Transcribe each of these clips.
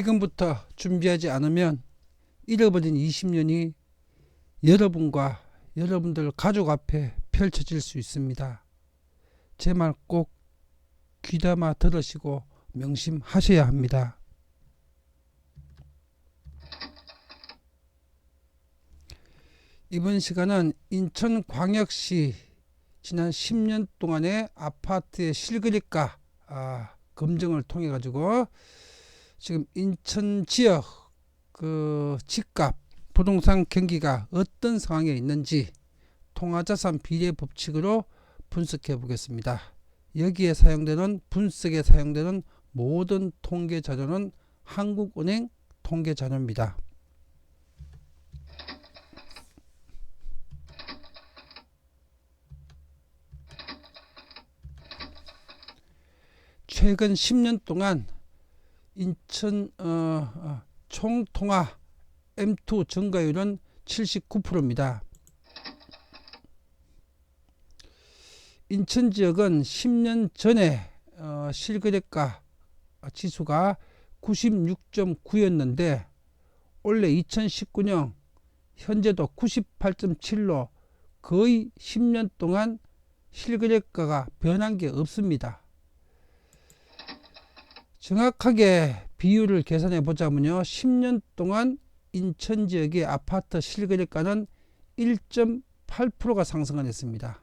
지금부터 준비하지 않으면 잃어버린 20년이 여러분과 여러분들 가족 앞에 펼쳐질 수 있습니다. 제 말 꼭 귀담아 들으시고 명심하셔야 합니다. 이번 시간은 인천광역시 지난 10년 동안의 아파트의 실거래가 아, 검증을 통해 가지고 지금 인천 지역 그 집값 부동산 경기가 어떤 상황에 있는지 통화자산 비례 법칙으로 분석해 보겠습니다. 여기에 사용되는 분석에 사용되는 모든 통계 자료는 한국은행 통계 자료입니다. 최근 10년 동안 인천 어, 어, 총통화 M2 증가율은 79%입니다. 인천 지역은 10년 전에 어, 실거래가 지수가 96.9였는데 올해 2019년 현재도 98.7로 거의 10년 동안 실거래가가 변한 게 없습니다. 정확하게 비율을 계산해 보자면요. 10년 동안 인천 지역의 아파트 실거래가는 1.8%가 상승을 했습니다.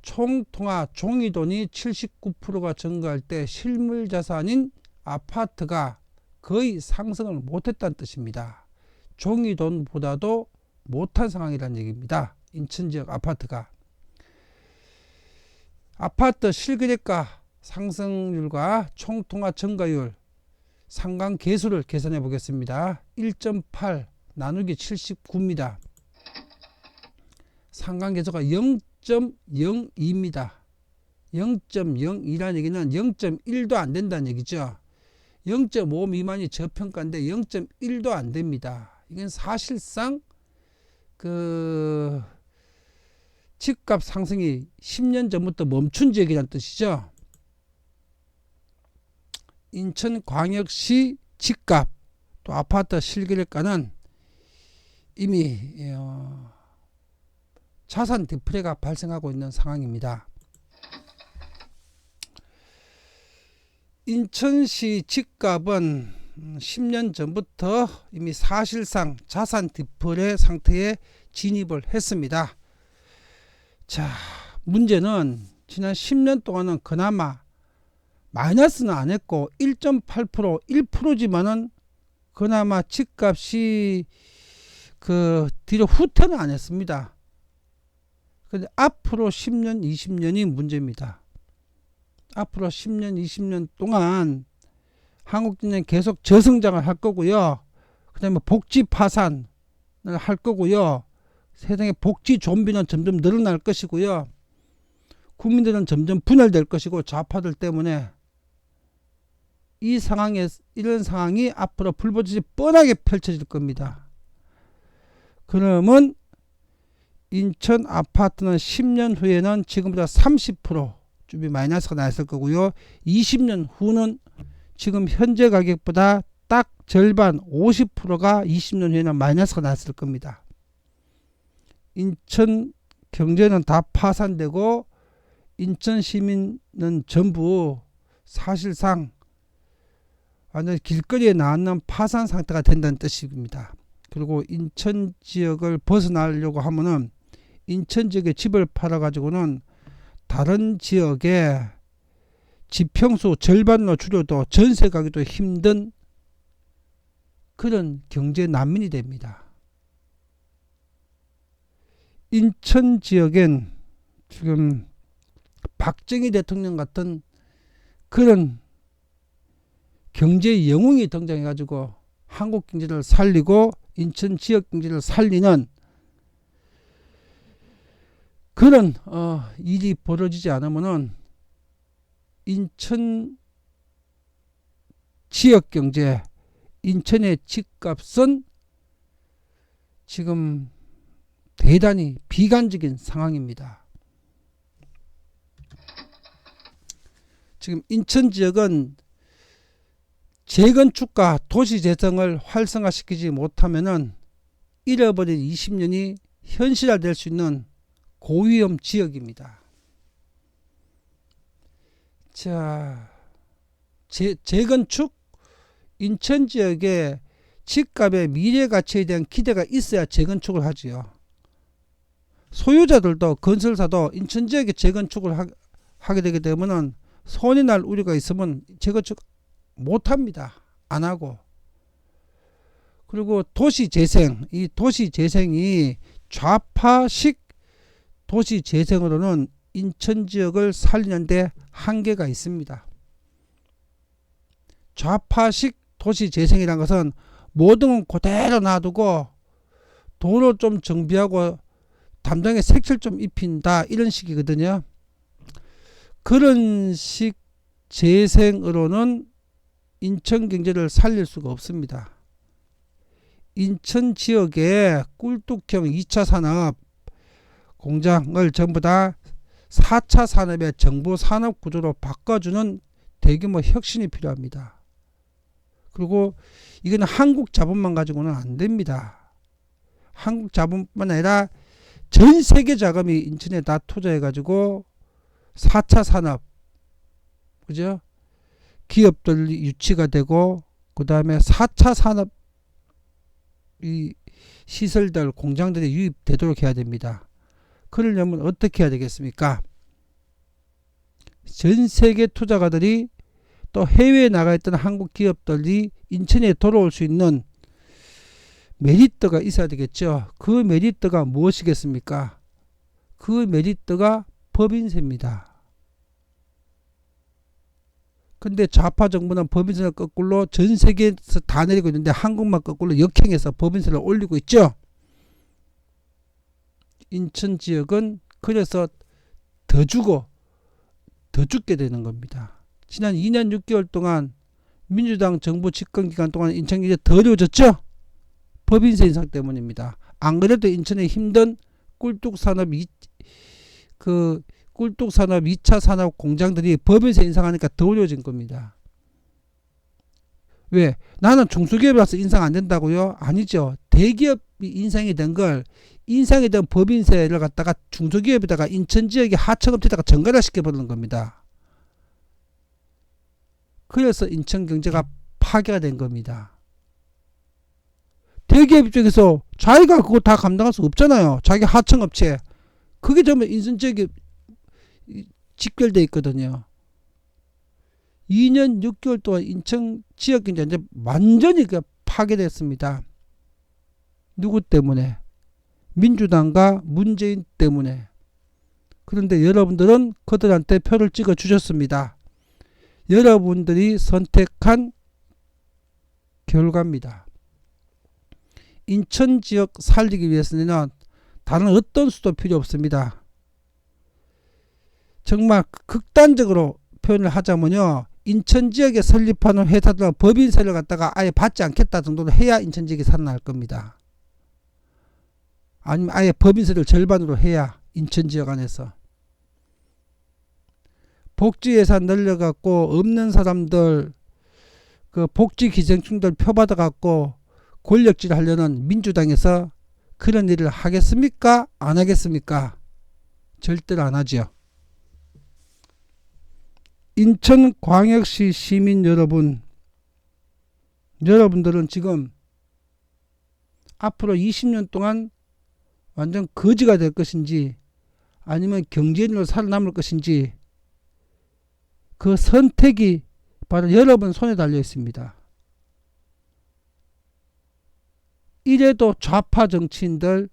총 통화 종이돈이 79%가 증가할 때 실물 자산인 아파트가 거의 상승을 못했다는 뜻입니다. 종이돈보다도 못한 상황이라는 얘기입니다. 인천 지역 아파트가. 아파트 실거래가 상승률과 총통화 증가율 상관 계수를 계산해 보겠습니다. 1.8 나누기 79입니다. 상관 계수가 0.02입니다. 0.02라는 얘기는 0.1도 안 된다는 얘기죠. 0.5 미만이 저평가인데 0.1도 안 됩니다. 이건 사실상 그 집값 상승이 10년 전부터 멈춘 지역이라는 뜻이죠. 인천광역시 집값 또 아파트 실거래가는 이미 어, 자산 디프레가 발생하고 있는 상황입니다. 인천시 집값은 10년 전부터 이미 사실상 자산 디프레 상태에 진입을 했습니다. 자, 문제는 지난 10년 동안은 그나마 마이너스는 안 했고 1.8% 1%지만은 그나마 집값이 그 뒤로 후퇴는 안 했습니다. 근데 앞으로 10년 20년이 문제입니다. 앞으로 10년 20년 동안 한국 경제는 계속 저성장을 할 거고요. 그다음에 복지 파산을 할 거고요. 세상에 복지 좀비는 점점 늘어날 것이고요. 국민들은 점점 분열될 것이고 좌파들 때문에 이 상황에 이런 상황이 앞으로 불보듯이 뻔하게 펼쳐질 겁니다. 그러면 인천 아파트는 10년 후에는 지금보다 30% 준비 마이너스가 났을 거고요. 20년 후는 지금 현재 가격보다 딱 절반 50%가 20년 후에는 마이너스가 났을 겁니다. 인천 경제는 다 파산되고 인천 시민은 전부 사실상 완전 길거리에 나앉는 파산 상태가 된다는 뜻입니다. 그리고 인천 지역을 벗어나려고 하면은 인천 지역에 집을 팔아 가지고는 다른 지역에 지평수 절반으로 줄여도 전세 가기도 힘든 그런 경제 난민이 됩니다. 인천 지역엔 지금 박정희 대통령 같은 그런 경제 영웅이 등장해 가지고 한국 경제를 살리고 인천 지역 경제를 살리는 그런 어, 일이 벌어지지 않으면은 인천 지역 경제, 인천의 집값은 지금 대단히 비관적인 상황입니다. 지금 인천 지역은 재건축과 도시재생을 활성화시키지 못하면은 잃어버린 20년이 현실화될 수 있는 고위험 지역입니다. 자, 재, 재건축 인천 지역에 집값의 미래 가치에 대한 기대가 있어야 재건축을 하지요. 소유자들도 건설사도 인천 지역에 재건축을 하, 하게 되게 되면은 손이 날 우려가 있으면 재건축 못 합니다. 안 하고. 그리고 도시 재생, 이 도시 재생이 좌파식 도시 재생으로는 인천 지역을 살리는데 한계가 있습니다. 좌파식 도시 재생이란 것은 모든 건 그대로 놔두고 도로 좀 정비하고 담장에 색칠 좀 입힌다 이런 식이거든요. 그런 식 재생으로는 인천 경제를 살릴 수가 없습니다. 인천 지역의 꿀뚝형 2차 산업 공장을 전부 다 4차 산업의 정부 산업 구조로 바꿔주는 대규모 혁신이 필요합니다. 그리고 이거는 한국 자본만 가지고는 안 됩니다. 한국 자본뿐만 아니라 전 세계 자금이 인천에 다 투자해 가지고 4차 산업 그죠? 기업들이 유치가 되고 그 다음에 4차 산업 이 시설들 공장들이 유입되도록 해야 됩니다. 그러려면 어떻게 해야 되겠습니까? 전 세계 투자가들이 또 해외에 나가 있던 한국 기업들이 인천에 돌아올 수 있는 메리트가 있어야 되겠죠. 그 메리트가 무엇이겠습니까? 그 메리트가 법인세입니다. 근데 좌파 정부는 법인세를 거꾸로 전 세계에서 다 내리고 있는데 한국만 거꾸로 역행해서 법인세를 올리고 있죠. 인천 지역은 그래서 더 주고 더 죽게 되는 겁니다. 지난 2년 6개월 동안 민주당 정부 집권 기간 동안 인천이 이제 더 어려워졌죠? 법인세 인상 때문입니다. 안 그래도 인천의 힘든 꿀뚝 산업 이, 그 꿀뚝 산업 2차 산업 공장들이 법인세 인상하니까 더 어려워진 겁니다. 왜? 나는 중소기업이라서 인상 안 된다고요? 아니죠. 대기업이 인상이 된 걸 인상이 된 법인세를 갖다가 중소기업에다가 인천 지역의 하청업체에다가 전가를 시켜버리는 겁니다. 그래서 인천 경제가 파괴가 된 겁니다. 대기업 입장에서 자기가 그거 다 감당할 수 없잖아요. 자기 하청업체. 그게 전부 인천 지역에 직결돼 있거든요. 2년 6개월 동안 인천 지역 경제 이제 완전히 그 파괴됐습니다. 누구 때문에? 민주당과 문재인 때문에. 그런데 여러분들은 그들한테 표를 찍어 주셨습니다. 여러분들이 선택한 결과입니다. 인천 지역 살리기 위해서는 다른 어떤 수도 필요 없습니다. 정말 극단적으로 표현을 하자면요. 인천 지역에 설립하는 회사들 법인세를 갖다가 아예 받지 않겠다 정도로 해야 인천 지역이 살아날 겁니다. 아니면 아예 법인세를 절반으로 해야 인천 지역 안에서 복지 예산 늘려갖고 없는 사람들 그 복지 기생충들 표받아 갖고 권력질 하려는 민주당에서 그런 일을 하겠습니까? 안 하겠습니까? 절대로 안 하죠. 인천광역시 시민 여러분, 여러분들은 지금 앞으로 20년 동안 완전 거지가 될 것인지 아니면 경제인으로 살아남을 것인지 그 선택이 바로 여러분 손에 달려 있습니다. 이래도 좌파 정치인들,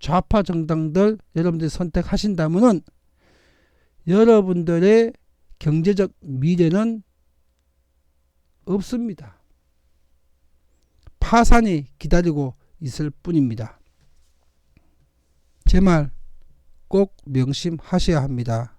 좌파 정당들 여러분들이 선택하신다면은 여러분들의 경제적 미래는 없습니다. 파산이 기다리고 있을 뿐입니다. 제 말 꼭 명심하셔야 합니다.